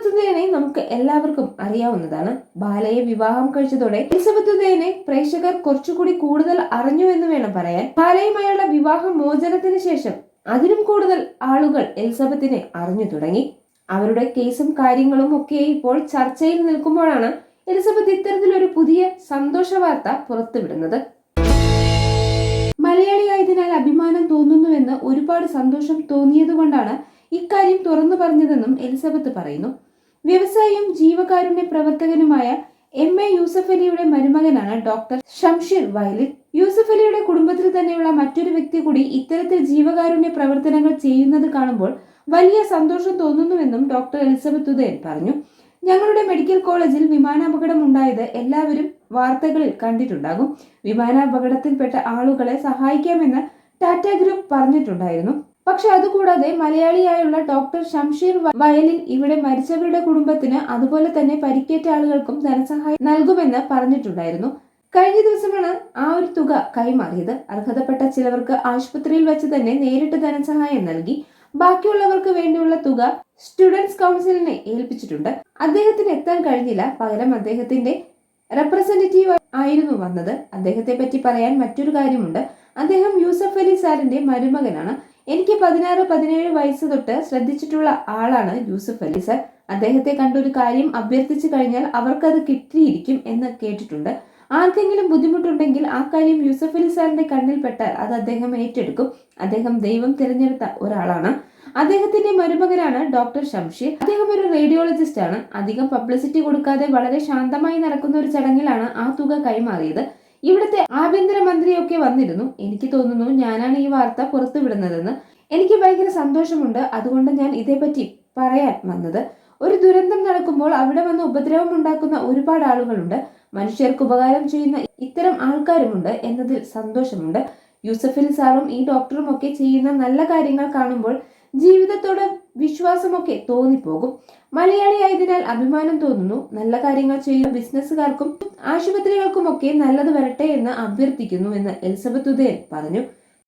Elizabeth ഉദയനെ നമുക്ക് എല്ലാവർക്കും അറിയാവുന്നതാണ്. ബാലയെ വിവാഹം കഴിച്ചതോടെ എലിസബത്തുദേനെ പ്രേക്ഷകർ കുറച്ചുകൂടി കൂടുതൽ അറിഞ്ഞു എന്ന് വേണം പറയാൻ. ബാലയുമായുള്ള വിവാഹ മോചനത്തിന് ശേഷം അതിനും കൂടുതൽ ആളുകൾ എലിസബത്തിനെ അറിഞ്ഞു തുടങ്ങി. അവരുടെ കേസും കാര്യങ്ങളും ഒക്കെ ഇപ്പോൾ ചർച്ചയിൽ നിൽക്കുമ്പോഴാണ് എലിസബത്ത് ഇത്തരത്തിലൊരു പുതിയ സന്തോഷ വാർത്ത പുറത്തുവിടുന്നത്. മലയാളിയായതിനാൽ അഭിമാനം തോന്നുന്നുവെന്ന് ഒരുപാട് സന്തോഷം തോന്നിയതുകൊണ്ടാണ് ഇക്കാര്യം തുറന്നു പറഞ്ഞതെന്നും എലിസബത്ത് പറയുന്നു. വ്യവസായിയും ജീവകാരുണ്യ പ്രവർത്തകനുമായ എം എ യൂസഫ് അലിയുടെ മരുമകനാണ് ഡോക്ടർ ഷംഷീർ വയലിൻ യൂസഫ് അലിയുടെ കുടുംബത്തിൽ തന്നെയുള്ള മറ്റൊരു വ്യക്തി കൂടി ഇത്തരത്തിൽ ജീവകാരുണ്യ പ്രവർത്തനങ്ങൾ ചെയ്യുന്നത് കാണുമ്പോൾ വലിയ സന്തോഷം തോന്നുന്നുവെന്നും ഡോക്ടർ എലിസബത്ത് ഉദയൻ പറഞ്ഞു. ഞങ്ങളുടെ മെഡിക്കൽ കോളേജിൽ വിമാനാപകടം ഉണ്ടായത് എല്ലാവരും വാർത്തകളിൽ കണ്ടിട്ടുണ്ടാകും. വിമാനാപകടത്തിൽപ്പെട്ട ആളുകളെ സഹായിക്കാമെന്ന് ടാറ്റ ഗ്രൂപ്പ് പറഞ്ഞിട്ടുണ്ടായിരുന്നു. പക്ഷെ അതുകൂടാതെ മലയാളിയായുള്ള ഡോക്ടർ ഷംഷീർ വയലിൽ ഇവിടെ മരിച്ചവരുടെ കുടുംബത്തിന് അതുപോലെ തന്നെ പരിക്കേറ്റ ആളുകൾക്കും ധനസഹായം നൽകുമെന്ന് പറഞ്ഞിട്ടുണ്ടായിരുന്നു. കഴിഞ്ഞ ദിവസമാണ് ആ ഒരു തുക കൈമാറിയത്. അർഹതപ്പെട്ട ചിലവർക്ക് ആശുപത്രിയിൽ വെച്ച് തന്നെ നേരിട്ട് ധനസഹായം നൽകി. ബാക്കിയുള്ളവർക്ക് വേണ്ടിയുള്ള തുക സ്റ്റുഡൻസ് കൗൺസിലിനെ ഏൽപ്പിച്ചിട്ടുണ്ട്. അദ്ദേഹത്തിന് എത്താൻ കഴിഞ്ഞില്ല. പകരം അദ്ദേഹത്തിന്റെ റെപ്രസെന്റേറ്റീവ് ആയിരുന്നു വന്നത്. അദ്ദേഹത്തെ പറ്റി പറയാൻ മറ്റൊരു കാര്യമുണ്ട്. അദ്ദേഹം യൂസഫ് അലി സാറിന്റെ മരുമകനാണ്. എനിക്ക് പതിനാറ് പതിനേഴ് വയസ്സ് തൊട്ട് ശ്രദ്ധിച്ചിട്ടുള്ള ആളാണ് യൂസഫ് അലി സാർ. അദ്ദേഹത്തെ കണ്ടൊരു കാര്യം അഭ്യർത്ഥിച്ചു കഴിഞ്ഞാൽ അവർക്കത് കിട്ടിയിരിക്കും എന്ന് കേട്ടിട്ടുണ്ട്. ആർക്കെങ്കിലും ബുദ്ധിമുട്ടുണ്ടെങ്കിൽ ആ കാര്യം യൂസഫ് അലി സാറിന്റെ കണ്ണിൽപ്പെട്ടാൽ അത് അദ്ദേഹം ഏറ്റെടുക്കും. അദ്ദേഹം ദൈവം തിരഞ്ഞെടുത്ത ഒരാളാണ്. അദ്ദേഹത്തിന്റെ മരുമകനാണ് ഡോക്ടർ ഷംഷീർ അദ്ദേഹം ഒരു റേഡിയോളജിസ്റ്റ് ആണ് അധികം പബ്ലിസിറ്റി കൊടുക്കാതെ വളരെ ശാന്തമായി നടക്കുന്ന ഒരു ചടങ്ങിലാണ് ആ തുക കൈമാറിയത്. ഇവിടുത്തെ ആഭ്യന്തരമന്ത്രിയൊക്കെ വന്നിരുന്നു. എനിക്ക് തോന്നുന്നു ഞാനാണ് ഈ വാർത്ത പുറത്തുവിടുന്നതെന്ന്. എനിക്ക് ഭയങ്കര സന്തോഷമുണ്ട്. അതുകൊണ്ട് ഞാൻ ഇതേപ്പറ്റി പറയാൻ വന്നത്. ഒരു ദുരന്തം നടക്കുമ്പോൾ അവിടെ വന്ന് ഉപദ്രവം ഉണ്ടാക്കുന്ന ഒരുപാട് ആളുകളുണ്ട്. മനുഷ്യർക്ക് ഉപകാരം ചെയ്യുന്ന ഇത്തരം ആൾക്കാരുമുണ്ട് എന്നതിൽ സന്തോഷമുണ്ട്. യൂസഫിൽ സാറും ഈ ഡോക്ടറും ഒക്കെ ചെയ്യുന്ന നല്ല കാര്യങ്ങൾ കാണുമ്പോൾ ജീവിതത്തോട് വിശ്വാസമൊക്കെ തോന്നിപ്പോകും. മലയാളിയായതിനാൽ അഭിമാനം തോന്നുന്നു. നല്ല കാര്യങ്ങൾ ചെയ്യുന്ന ബിസിനസ്സുകാർക്കും ആശുപത്രികൾക്കുമൊക്കെ നല്ലത് വരട്ടെ എന്ന് അഭ്യർത്ഥിക്കുന്നു എന്ന് എലിസബത്ത് ഉദയൻ പറഞ്ഞു.